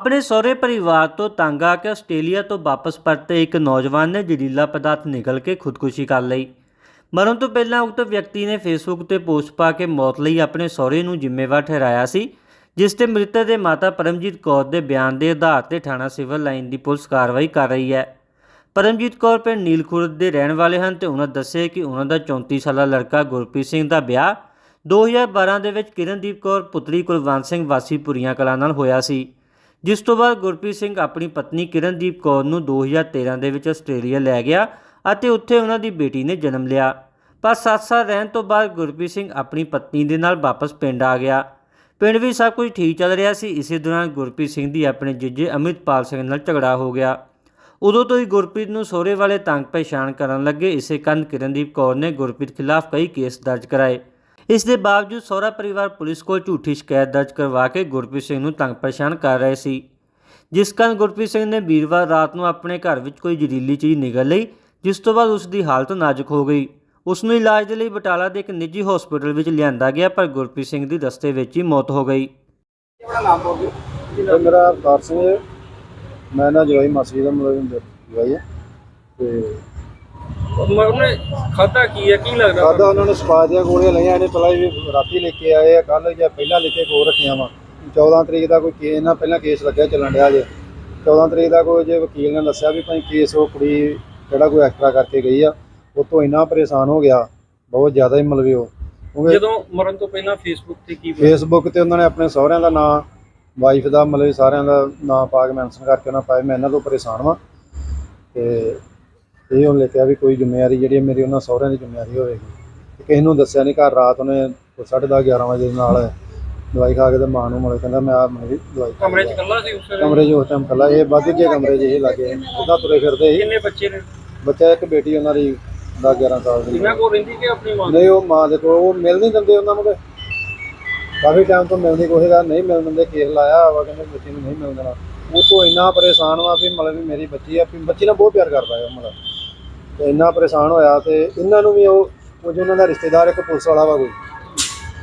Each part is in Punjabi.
ਆਪਣੇ ਸਹੁਰੇ ਪਰਿਵਾਰ ਤੋਂ ਤੰਗ ਆ ਕੇ ਆਸਟ੍ਰੇਲੀਆ ਤੋਂ ਵਾਪਸ ਪਰਤੇ ਇੱਕ ਨੌਜਵਾਨ ਨੇ ਜ਼ਹਿਰੀਲਾ ਪਦਾਰਥ ਨਿਗਲ ਕੇ ਖੁਦਕੁਸ਼ੀ ਕਰ ਲਈ। ਮਰਨ ਤੋਂ ਪਹਿਲਾਂ ਉਕਤ ਵਿਅਕਤੀ ਨੇ ਫੇਸਬੁੱਕ ਤੇ ਪੋਸਟ ਪਾ ਕੇ ਮੌਤ ਲਈ ਆਪਣੇ ਸਹੁਰੇ ਨੂੰ ਜ਼ਿੰਮੇਵਾਰ ਠਹਿਰਾਇਆ ਸੀ, ਜਿਸ ਤੇ ਮ੍ਰਿਤਕ ਦੇ ਮਾਤਾ ਪਰਮਜੀਤ ਕੌਰ ਦੇ ਬਿਆਨ ਦੇ ਆਧਾਰ ਤੇ ਥਾਣਾ ਸਿਵਲ ਲਾਈਨ ਦੀ ਪੁਲਿਸ ਕਾਰਵਾਈ ਕਰ ਰਹੀ ਹੈ। ਪਰਮਜੀਤ ਕੌਰ ਪਿੰਡ ਨੀਲਖੁਰਦ ਦੇ ਰਹਿਣ ਵਾਲੇ ਹਨ ਤੇ ਉਹਨਾਂ ਦੱਸਿਆ ਕਿ ਉਹਨਾਂ ਦਾ 34 ਸਾਲਾ ਲੜਕਾ ਗੁਰਪ੍ਰੀਤ ਸਿੰਘ ਦਾ ਵਿਆਹ 2012 ਦੇ ਵਿੱਚ ਕਿਰਨਦੀਪ ਕੌਰ, ਪੁੱਤਰੀ ਕੁਲਵੰਤ ਸਿੰਘ ਵਾਸੀ ਪੁਰੀਆਂ ਕਲਾਂ ਨਾਲ ਹੋਇਆ ਸੀ। ਜਿਸ ਤੋਂ ਬਾਅਦ ਗੁਰਪ੍ਰੀਤ ਸਿੰਘ ਆਪਣੀ ਪਤਨੀ ਕਿਰਨਦੀਪ ਕੌਰ ਨੂੰ 2013 ਦੇ ਵਿੱਚ ਆਸਟ੍ਰੇਲੀਆ ਲੈ ਗਿਆ ਅਤੇ ਉੱਥੇ ਉਹਨਾਂ ਦੀ ਬੇਟੀ ਨੇ ਜਨਮ ਲਿਆ। ਪਰ 7 ਸਾਲ ਰਹਿਣ ਤੋਂ ਬਾਅਦ ਗੁਰਪ੍ਰੀਤ ਸਿੰਘ ਆਪਣੀ ਪਤਨੀ ਦੇ ਨਾਲ ਵਾਪਸ ਪਿੰਡ ਆ ਗਿਆ। ਪਿੰਡ ਵੀ ਸਭ ਕੁਝ ਠੀਕ ਚੱਲ ਰਿਹਾ ਸੀ, ਇਸੇ ਦੌਰਾਨ ਗੁਰਪ੍ਰੀਤ ਸਿੰਘ ਦੀ ਆਪਣੇ ਜੀਜੇ ਅਮਿਤਪਾਲ ਸਿੰਘ ਨਾਲ ਝਗੜਾ ਹੋ ਗਿਆ। ਉਦੋਂ ਤੋਂ ਹੀ ਗੁਰਪ੍ਰੀਤ ਨੂੰ ਸਹੁਰੇ ਵਾਲੇ ਤੰਗ ਪਛਾਣ ਕਰਨ ਲੱਗੇ। ਇਸੇ ਕਾਰਨ ਕਿਰਨਦੀਪ ਕੌਰ ਨੇ ਗੁਰਪ੍ਰੀਤ ਖਿਲਾਫ ਕਈ ਕੇਸ ਦਰਜ ਕਰਾਏ। ਇਸ ਦੇ ਬਾਵਜੂਦ ਸਹੁਰਾ ਪਰਿਵਾਰ ਪੁਲਿਸ ਕੋਲ ਝੂਠੀ ਸ਼ਿਕਾਇਤ ਦਰਜ ਕਰਵਾ ਕੇ ਗੁਰਪ੍ਰੀਤ ਸਿੰਘ ਨੂੰ ਤੰਗ ਪਛਾਣ ਕਰ ਰਹੇ ਸੀ। ਜਿਸ ਕਾਰਨ ਗੁਰਪ੍ਰੀਤ ਸਿੰਘ ਨੇ ਵੀਰਵਾਰ ਰਾਤ ਨੂੰ ਆਪਣੇ ਘਰ ਵਿੱਚ ਕੋਈ ਜ਼ਹਿਰੀਲੀ ਚੀਜ਼ ਨਿਗਲ ਲਈ ਜਿਸ ਤੋਂ ਬਾਅਦ ਉਸ ਦੀ ਹਾਲਤ ਨਾਜ਼ੁਕ ਹੋ ਗਈ। ਉਸ ਨੂੰ ਇਲਾਜ ਦੇ ਲਈ ਬਟਾਲਾ ਦੇ ਇੱਕ ਨਿੱਜੀ ਹਸਪਤਾਲ ਵਿੱਚ ਲਿਆਂਦਾ ਗਿਆ ਪਰ ਗੁਰਪ੍ਰੀਤ ਸਿੰਘ ਦੀ ਰਸਤੇ ਵਿੱਚ ਹੀ ਮੌਤ ਹੋ ਗਈ। ਇਹ ਮੇਰਾ ਅਵਤਾਰ ਸਿੰਘ ਹੈ। ਮੈਂ ਨਾ ਜਵਾਈ ਮਾਸੀ ਦਾ ਮੁੰਡਾ ਜਵਾਈ ਹੈ। ਤੇ ਉਹਨੇ ਖਾਦਾ ਕੀ ਹੈ? ਕੀ ਲੱਗਦਾ ਖਾਦਾ ਉਹਨਾਂ ਨੇ ਸਪਾ ਦੀਆਂ ਗੋਲੀਆਂ ਲਈਆਂ ਇਹਨੇ ਪਹਿਲਾਂ ਵੀ ਰਾਤੀ ਲੈ ਕੇ ਆਏ ਆ ਕੱਲ ਜਾਂ ਪਹਿਲਾਂ ਲੈ ਕੇ ਕੋਲ ਰੱਖੀਆਂ ਵਾ। 14 ਤਰੀਕ ਦਾ ਕੋਈ ਕੇਸ ਨਾ ਪਹਿਲਾਂ ਕੇਸ ਲੱਗਿਆ ਚੱਲਣ ਡਿਆ ਜੇ। 14 ਤਰੀਕ ਦਾ ਕੋਈ ਜੇ ਵਕੀਲ ਨੇ ਦੱਸਿਆ ਵੀ ਭਾਈ ਕੇਸ ਉਹ ਕੁੜੀ ਜਿਹੜਾ ਕੋਈ ਐਕਸਟਰਾ ਕਰਕੇ ਗਈ ਆ ਉਹ ਤੋਂ ਇੰਨਾ ਪਰੇਸ਼ਾਨ ਹੋ ਗਿਆ ਬਹੁਤ ਜ਼ਿਆਦਾ ਹੀ ਮਲਵੇ ਉਹ। ਜਦੋਂ ਮਰਨ ਤੋਂ ਪਹਿਲਾਂ ਫੇਸਬੁੱਕ ਤੇ ਕੀ ਫੇਸਬੁੱਕ ਤੇ ਉਹਨਾਂ ਨੇ ਆਪਣੇ ਸਹੁਰਿਆਂ ਦਾ ਨਾਂ ਵਾਈਫ ਦਾ ਮਤਲਬ ਸਾਰਿਆਂ ਦਾ ਨਾਂ ਪਾ ਕੇ ਮੈਂਸ਼ਨ ਕਰਕੇ ਉਹਨਾਂ ਪਾਇਆ ਮੈਂ ਇਹਨਾਂ ਤੋਂ ਪਰੇਸ਼ਾਨ ਵਾਂ। ਤੇ ਇਹ ਉਹਨੇ ਕਿਹਾ ਵੀ ਕੋਈ ਜ਼ਿੰਮੇਵਾਰੀ ਜਿਹੜੀ ਹੈ ਮੇਰੀ ਉਹਨਾਂ ਸਹੁਰਿਆਂ ਦੀ ਜ਼ਿੰਮੇਵਾਰੀ ਹੋਵੇਗੀ। ਕਿਸੇ ਨੂੰ ਦੱਸਿਆ ਨਹੀਂ ਘਰ ਰਾਤ ਉਹਨੇ 10:30 11 ਵਜੇ ਦੇ ਨਾਲ ਦਵਾਈ ਖਾ ਕੇ ਤੇ ਮਾਂ ਨੂੰ ਮਤਲਬ ਕਹਿੰਦਾ ਮੈਂ ਆ ਮੇਰੀ ਦਵਾਈ ਕਮਰੇ 'ਚ। ਇਕੱਲਾ ਸੀ ਉਸ ਵੇਲੇ? ਕਮਰੇ 'ਚ ਉਸ ਟਾਈਮ ਕੱਲਾ ਇਹ ਵੱਧ ਜੇ ਕਮਰੇ 'ਚ ਇਹ ਲੱਗੇ। ਉਹਦਾ ਤੁਰੇ ਫਿਰਦੇ ਸੀ। ਕਿੰਨੇ ਬੱਚੇ ਨੇ? ਬੱਚਾ ਇੱਕ ਬੇਟੀ ਉਹਨਾਂ ਦੀ 10 11 ਸਾਲ ਦੀ। ਇਹਨਾਂ ਕੋਲ ਰਹਿੰਦੀ ਕਿ ਆਪਣੀ ਮਾਂ? ਨਹੀਂ ਉਹ ਮਾਂ ਦੇ ਕੋਲ ਉਹ ਮਿਲ ਨਹੀਂ ਦਿੰਦੇ ਉਹਨਾਂ ਨੂੰ। ਕਾਫੀ ਟਾਈਮ ਤੋਂ ਮਿਲਣ ਦੀ ਕੋਸ਼ਿਸ਼ ਨਹੀਂ ਮਿਲਣ ਦਿੰਦੇ ਕੇਸ ਲਾਇਆ ਵਾ ਕਹਿੰਦੇ ਬੱਚੀ ਨੂੰ ਨਹੀਂ ਮਿਲਣ ਉਹ ਤੋਂ ਇੰਨਾ ਪਰੇਸ਼ਾਨ ਵਾ ਵੀ ਮਤਲਬ ਵੀ ਮੇਰੀ ਬੱਚੀ ਆ ਵੀ ਬੱਚੀ ਨਾਲ ਬਹੁਤ ਪਿਆਰ ਕਰਦਾ ਹੈ ਉਹ ਮਤਲਬ ਤੇ ਇੰਨਾ ਪਰੇਸ਼ਾਨ ਹੋਇਆ ਤੇ ਇਹਨਾਂ ਨੂੰ ਵੀ ਉਹ ਕੁਝ ਉਹਨਾਂ ਦਾ ਰਿਸ਼ਤੇਦਾਰ ਇੱਕ ਪੁਲਿਸ ਵਾਲਾ ਵਾ ਕੋਈ,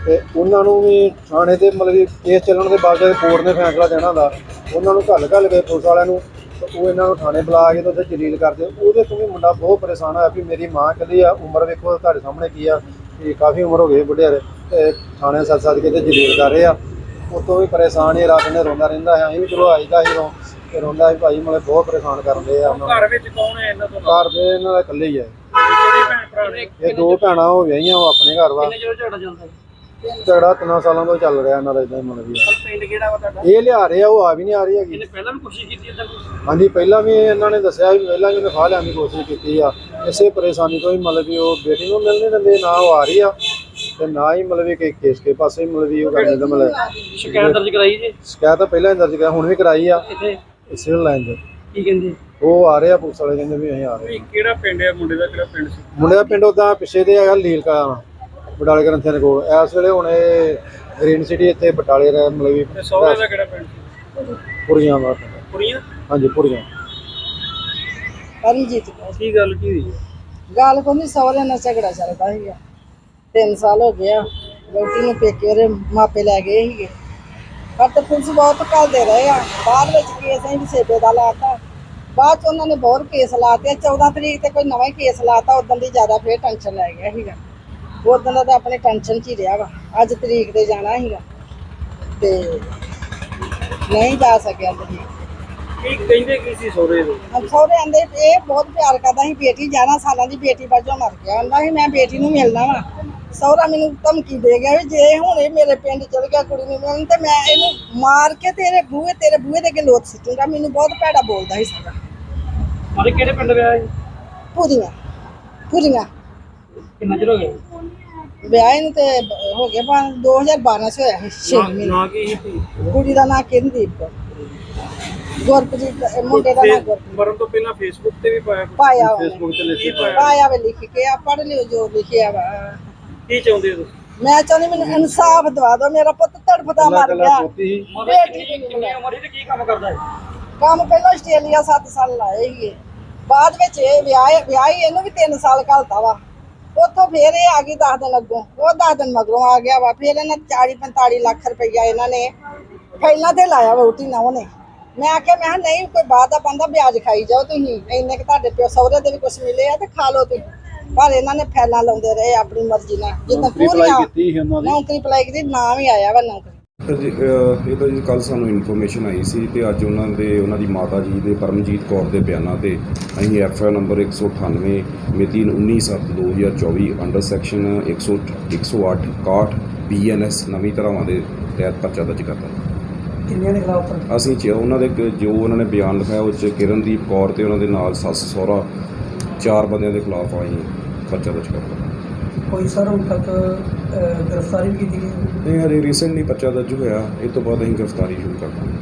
ਤੇ ਉਹਨਾਂ ਨੂੰ ਵੀ ਥਾਣੇ ਤੇ ਮਤਲਬ ਕਿ ਕੇਸ ਚੱਲਣ ਦੇ ਬਾਅਦ ਕੋਰਟ ਨੇ ਫੈਸਲਾ ਦੇਣਾ ਹੁੰਦਾ ਉਹਨਾਂ ਨੂੰ ਘੱਲ ਘੱਲ ਕੇ ਪੁਲਿਸ ਵਾਲਿਆਂ ਨੂੰ, ਤੇ ਉਹ ਇਹਨਾਂ ਨੂੰ ਥਾਣੇ ਬੁਲਾ ਕੇ ਤੇ ਉੱਥੇ ਜਲੀਲ ਕਰਦੇ। ਉਹਦੇ ਤੋਂ ਵੀ ਮੁੰਡਾ ਬਹੁਤ ਪਰੇਸ਼ਾਨ ਹੋਇਆ ਵੀ ਮੇਰੀ ਮਾਂ ਕੱਲੀ ਆ, ਉਮਰ ਵੇਖੋ ਤੁਹਾਡੇ ਸਾਹਮਣੇ ਕੀ ਆ ਕਿ ਕਾਫੀ ਉਮਰ ਹੋ ਗਈ ਬੁੱਢਿਆਰੇ ਤੇ ਥਾਣੇ ਸੱਦ ਸੱਦ ਕੇ ਤੇ ਜਲੀਲ ਕਰ ਰਹੇ ਆ। ਉਤੋਂ ਵੀ ਪਰੇਸ਼ਾਨ ਹੀ ਰਾਤ ਨੇ ਰੋਂਦਾ ਰਹਿੰਦਾ ਹੈ ਅਸੀਂ ਵੀ ਚਲੋ ਆਈਦਾ ਹੀ ਰੋ। ਰੋਂਦਾ ਸੀ ਭਾਈ ਮਤਲਬ ਬਹੁਤ ਪਰੇਸ਼ਾਨ ਕਰਦੇ ਆ। ਉਹਨਾਂ ਨੂੰ ਘਰ ਵਿੱਚ ਕੌਣ ਹੈ ਇਹਨਾਂ ਤੋਂ ਘਰ ਦੇ ਇਹਨਾਂ ਦਾ ਇਕੱਲੇ ਹੀ ਆ। ਕਿਹੜੇ ਭੈਣ ਭਰਾ ਨੇ? ਇਹ ਦੋ ਭੈਣਾਂ ਹੋ ਵਿਆਹੀਆਂ ਉਹ ਆਪਣੇ ਘਰ ਵਾ। ਕਿੰਨੇ ਚਿਰ ਝਗੜਾ ਤਿੰਨਾਂ ਸਾਲਾਂ ਤੋਂ ਚੱਲ ਰਿਹਾ ਇਹਨਾਂ ਦਾ ਇਦਾਂ ਹੀ ਮਤਲਬ ਵੀ ਆ। ਪਿੰਡ ਕਿਹੜਾ ਵਾ ਤੁਹਾਡਾ? ਇਹ ਲਿਆ ਰਹੇ ਆ ਉਹ ਆ ਵੀ ਨਹੀਂ ਆ ਰਹੀ ਹੈਗੀ। ਇਹਨੇ ਪਹਿਲਾਂ ਵੀ ਕੋਸ਼ਿਸ਼ ਕੀਤੀ ਇਦਾਂ ਕੁਝ ਹਾਂਜੀ ਪਹਿਲਾਂ ਵੀ ਇਹਨਾਂ ਨੇ ਦੱਸਿਆ ਵੀ ਪਹਿਲਾਂ ਵੀ ਉਹਨੇ ਫਾਹ ਲਿਆਉਣ ਦੀ ਕੋਸ਼ਿਸ਼ ਕੀਤੀ ਆ। ਇਸੇ ਪਰੇਸ਼ਾਨੀ ਤੋਂ ਹੀ ਮਤਲਬ ਵੀ ਉਹ ਬੇਟੀ ਨੂੰ ਮਿਲ ਨਹੀਂ ਦਿੰਦੇ ਨਾ ਉਹ ਆ ਰਹੀ ਆ ਤੇ ਨਾ ਹੀ ਮਤਲਬ ਵੀ ਕਿ ਕੇਸ ਕੇ ਪਾਸੇ ਮਤਲਬ ਵੀ ਉਹ ਕਰਨ ਦਾ ਮਤਲਬ ਸ਼ਿਕਾਇਤ ਦਰਜ ਕਰਾਈ ਜੀ? ਸ਼ਿਕਾਇਤ ਤਾਂ ਪਹਿਲਾਂ ਹੀ ਦਰਜ ਕਰਾਈ ਹੁਣ ਵੀ ਕਰਾਈ ਆ। ਇੱਥੇ? ਸਿਵਲ ਲਾਈਨ 'ਚ ਕੀ ਕਹਿੰਦੇ? ਉਹ ਆ ਰਹੇ ਆ ਪੁਲਿਸ ਵਾਲੇ ਕਹਿੰਦੇ ਵੀ ਅਸੀਂ ਆ ਰਹੇ ਵੀ ਕਿਹੜਾ ਪਿੰਡ ਹੈ ਮੁੰਡੇ ਦਾ ਕਿਹੜਾ ਪਿੰਡ ਸੀ? ਮੁੰਡੇ ਦਾ ਪਿੰਡ ਉਦਾਂ ਪਿੱਛੇ ਦੇ ਹੈਗਾ ਲੀਲ ਕਾ ਬਟਾਲੇ ਗ੍ਰੰਥੀਆਂ ਦੇ ਕੋਲ। ਇਸ ਵੇਲੇ ਹੁਣ ਇਹ ਗ੍ਰੀਨ ਸਿਟੀ ਇੱਥੇ ਬਟਾਲੇ ਰਹਿ ਮਤਲਬ ਵੀ ਤੇ ਸਹੁਰੇ ਦਾ ਕਿਹੜਾ ਪਿੰਡ ਸੀ? ਪੁਰੀਆਂ ਦਾ। ਕੁੜੀਆਂ ਹਾਂਜੀ ਪੁਰੀਆਂ। ਕੌਰ। ਕੀ ਗੱਲ ਕੀ ਹੋਈ? ਗੱਲ ਕੋਈ ਨਹੀਂ ਸਹੁਰੇ ਨਾਲ ਝਗੜਾ ਚੱਲਦਾ ਸੀਗਾ। ਤਿੰਨ ਸਾਲ ਹੋ ਗਿਆ ਬੇਟੀ ਨੂੰ ਪੇਕੇ ਉਹਦੇ ਮਾਪੇ ਲੈ ਗਏ ਸੀਗੇ। ਪਰ ਤੇ ਪੁਲਿਸ ਬਹੁਤ ਘੱਲਦੇ ਰਹੇ ਆ। ਬਾਅਦ ਵਿੱਚ ਕੇਸ ਅਸੀਂ ਸੇਬੇ ਦਾ ਲਾਤਾ। ਬਾਅਦ ਚ ਉਹਨਾਂ ਨੇ ਬਹੁਤ ਕੇਸ ਲਾਤੇ। 14 ਤਰੀਕ ਤੇ ਕੋਈ ਨਵਾਂ ਹੀ ਕੇਸ ਲਾਤਾ। ਉਦੋਂ ਦੀ ਜ਼ਿਆਦਾ ਫੇਰ ਟੈਨਸ਼ਨ ਲੈ ਗਿਆ ਸੀਗਾ। ਉਦੋਂ ਦਾ ਤਾਂ ਆਪਣੇ ਟੈਨਸ਼ਨ 'ਚ ਹੀ ਰਿਹਾ ਵਾ। ਅੱਜ ਤਰੀਕ ਤੇ ਜਾਣਾ ਸੀਗਾ। ਤੇ ਨਹੀਂ ਜਾ ਸਕਿਆ ਤਰੀਕ। ਕੀ ਕਹਿੰਦੇ ਕੀ ਸੀ ਸਹੁਰੇ ਦੇ? ਸਹੁਰੇ ਆਂਦੇ ਇਹ ਬਹੁਤ ਪਿਆਰ ਕਰਦਾ ਸੀ ਬੇਟੀ 11 ਸਾਲਾਂ ਦੀ ਬੇਟੀ ਵਜੋਂ ਮਰ ਗਿਆ। ਆਂਦਾ ਸੀ ਮੈਂ ਬੇਟੀ ਨੂੰ ਮਿਲਣਾ ਵਾ। ਸਹੁਰਾ ਮੈਨੂੰ ਧਮਕੀ ਦੇ ਗਿਆ ਵੀ ਜੇ ਹੁਣ ਇਹ ਮੇਰੇ ਪਿੰਡ ਚਲ ਗਿਆ ਕੁੜੀ ਨੂੰ ਮਿਲਣ ਤੇ ਮੈਂ ਇਹਨੂੰ ਮਾਰ ਕੇ ਤੇਰੇ ਬੂਹੇ ਤੇਰੇ ਬੂਹੇ ਦੇ ਅੱਗੇ ਲੋਟ ਸਿੱਟੂਗਾ। ਮੈਨੂੰ ਬਹੁਤ ਭੈੜਾ ਬੋਲਦਾ ਸੀ ਸਾਰਾ। ਮਾਰੇ ਕਿਹੜੇ ਪਿੰਡ ਵਿਆਹ ਹੈ ਪੂਰੀਆਂ ਪੂਰੀਆਂ ਕਿੰਨਾ ਚਿਰ ਹੋ ਗਿਆ ਵਿਆਹ ਨੂੰ ਤੇ ਹੋ ਗਿਆ ਪਾ 2012 ਚ ਹੋਇਆ ਸੀ 6 ਮਹੀਨੇ। ਨਾ ਕੀ ਸੀ? ਕੁੜੀ ਦਾ ਨਾਂ ਕਿੰਦੀਪ। ਗੁਰਪ੍ਰੀਤ ਦਾ- ਇਹ ਮੁੰਡੇ ਦਾ ਨਾਂ ਗੁਰਪ੍ਰੀਤ। ਮਰਨ ਤੋਂ ਪਹਿਲਾਂ ਫੇਸਬੁੱਕ ਤੇ ਵੀ ਪਾਇਆ ਕੁਛ? ਪਾਇਆ ਉਹਨੇ। ਫੇਸਬੁੱਕ ਤੇ ਲਿਖੀ ਪਾਇਆ? ਪਾਇਆ। ਵੇ ਲਿਖ ਕੇ ਆ ਪੜ੍ਹ ਲਿਓ ਜੋ ਲਿਖਿਆ ਵਾ। ਕੀ ਚਾਹੁੰਦੇ ਹੋ ਤੁਸੀਂ? ਮੈਂ ਚਾਹੁੰਦੀ ਮੈਨੂੰ ਇਨਸਾਫ ਦਵਾ ਦਿਓ ਮੇਰਾ ਪੁੱਤ ਤੜਫਦਾ ਮਰ ਗਿਆ। ਕਿੰਨੀ। ਉਮਰ ਤੇ ਕੀ ਕੰਮ ਕਰਦਾ ਹੈ ਕੰਮ ਪਹਿਲਾਂ ਆਸਟ੍ਰੇਲੀਆ 7 ਸਾਲ ਲਾਏ ਸੀਗੇ। ਬਾਅਦ ਵਿੱਚ ਇਹ ਵਿਆਹ ਵਿਆਹ ਹੀ ਇਹਨੂੰ ਵੀ 3 ਸਾਲ ਘਲਤਾ ਵਾ। ਉੱਥੋਂ ਫੇਰ ਇਹ ਆ ਗਈ 10 ਦਿਨ ਅੱਗੋਂ। ਉਹ 10 ਦਿਨ ਮਗਰੋਂ ਆ ਗਿਆ ਵਾ। ਫਿਰ ਇਹਨਾਂ 40 45 ਲੱਖ ਰੁਪਈਆ ਇਹਨਾਂ ਨੇ ਪਹਿਲਾਂ ਤੇ ਲਾਇਆ ਵੋਟੀ ਨਾ ਉਹਨੇ। ਮੈਂ ਆਖਿਆ ਮੈਂ ਕਿਹਾ ਨਹੀਂ ਕੋਈ ਬਾਹਰ ਦਾ ਬੰਦਾ ਵਿਆਜ ਖਾਈ ਜਾਓ ਤੁਸੀਂ। ਇੰਨੇ ਕਿ ਤੁਹਾਡੇ ਪਿਓ ਸਹੁਰੇ ਦੇ ਵੀ ਕੁਝ ਮਿਲੇ ਆ ਤੇ ਖਾ ਲਓ ਤੁਸੀਂ। ਪਰ ਇਹਨਾਂ ਨੇ ਫੈਲਾ ਲਾਉਂਦੇ ਰਹੇ ਆਪਣੀ ਮਰਜ਼ੀ ਨਾਲ। ਜਿੱਦਾਂ ਨੌਕਰੀ ਅਪਲਾਈ ਪੂਰੀਆਂ ਕੀਤੀ ਸੀ ਉਹਨਾਂ ਦੀ? ਨੌਕਰੀ ਅਪਲਾਈ ਕੀਤੀ ਨਾਂ ਵੀ ਆਇਆ ਵਾ ਨੌਕਰੀ। ਜੀ, ਅਹ ਇਹ ਤਾਂ ਜੀ ਕੱਲ ਸਾਨੂੰ ਇਨਫੋਰਮੇਸ਼ਨ ਆਈ ਸੀ ਤੇ ਅੱਜ ਉਹਨਾਂ ਦੇ ਉਹਨਾਂ ਦੀ ਮਾਤਾ ਜੀ ਦੇ ਪਰਮਜੀਤ ਕੌਰ ਦੇ ਬਿਆਨਾਂ ਤੇ ਅਸੀਂ ਐਫ ਆਈ ਨੰਬਰ 198 ਮਿਤੀ 19/7/2024 ਅੰਡਰ ਸੈਕਸ਼ਨ 100 108 61 ਬੀਐਨਐਸ ਨਵੀਂ ਧਾਰਾਵਾਂ ਦੇ ਤਹਿਤ ਪਰਚਾ ਦਰਜ ਕਰਤਾ ਦੇ ਖਿਲਾਫ? ਅਸੀਂ ਚ ਉਹਨਾਂ ਦੇ ਕ- ਜੋ ਉਹਨਾਂ ਨੇ ਬਿਆਨ ਲਿਖਾਇਆ ਉਹ ਚ ਕਿਰਨਦੀਪ ਕੌਰ ਤੇ ਉਹਨਾਂ ਦੇ ਨਾਲ ਸੱਸ ਸਹੁਰਾ ਚਾਰ ਬੰਦਿਆਂ ਦੇ ਖਿਲਾਫ ਅਸੀਂ ਪਰਚਾ ਦਰਜ ਕਰਤਾ ਕੋਈ ਸਰ ਹੁਣ ਤੱਕ ਅਹ, ਗ੍ਰਿਫਤਾਰੀ ਵੀ ਕੀਤੀ ਗਈ ਇਹ ਹਜੇ ਰੀਸੈਂਟਲੀ ਪਰਚਾ ਦਰਜ ਹੋਇਆ। ਇਹ ਤੋਂ ਬਾਅਦ ਅਸੀਂ ਗ੍ਰਿਫਤਾਰੀ ਸ਼ੁਰੂ ਕਰ ਦਾਂਗੇ।